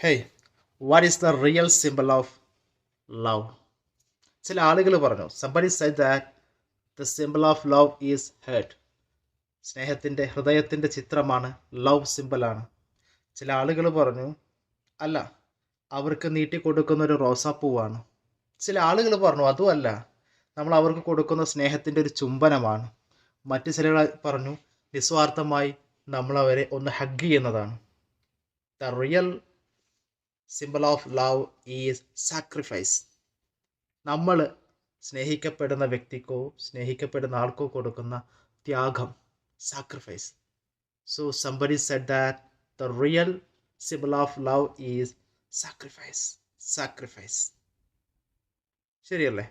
Hey what is the real symbol of love ചില ആളുകൾ പറഞ്ഞു somebody said that the symbol of love is heart സ്നേഹത്തിന്റെ ഹൃദയത്തിന്റെ ചിത്രമാണ് ലവ് സിമ്പിളാണ് ചില ആളുകൾ പറഞ്ഞു അല്ല അവർക്ക് നീട്ടിക്കൊടുക്കുന്ന ഒരു റോസാപ്പൂവാണ്. ചില ആളുകൾ പറഞ്ഞു അതുമല്ല നമ്മൾ അവർക്ക് കൊടുക്കുന്ന സ്നേഹത്തിന്റെ ഒരു ചുംബനമാണ്. മറ്റു ചിലർ പറഞ്ഞു നിസ്വാർത്ഥമായി നമ്മളവരെ ഒന്ന് ഹഗ് ചെയ്യുന്നതാണ്. The real symbol of love is sacrifice നമ്മൾ സ്നേഹിക്കപ്പെടുന്ന വ്യക്തിക്കോ സ്നേഹിക്കപ്പെടുന്ന ആൾക്കോ കൊടുക്കുന്ന ത്യാഗം sacrifice so somebody said that the real symbol of love is sacrifice sacrifice ശരിയല്ലേ?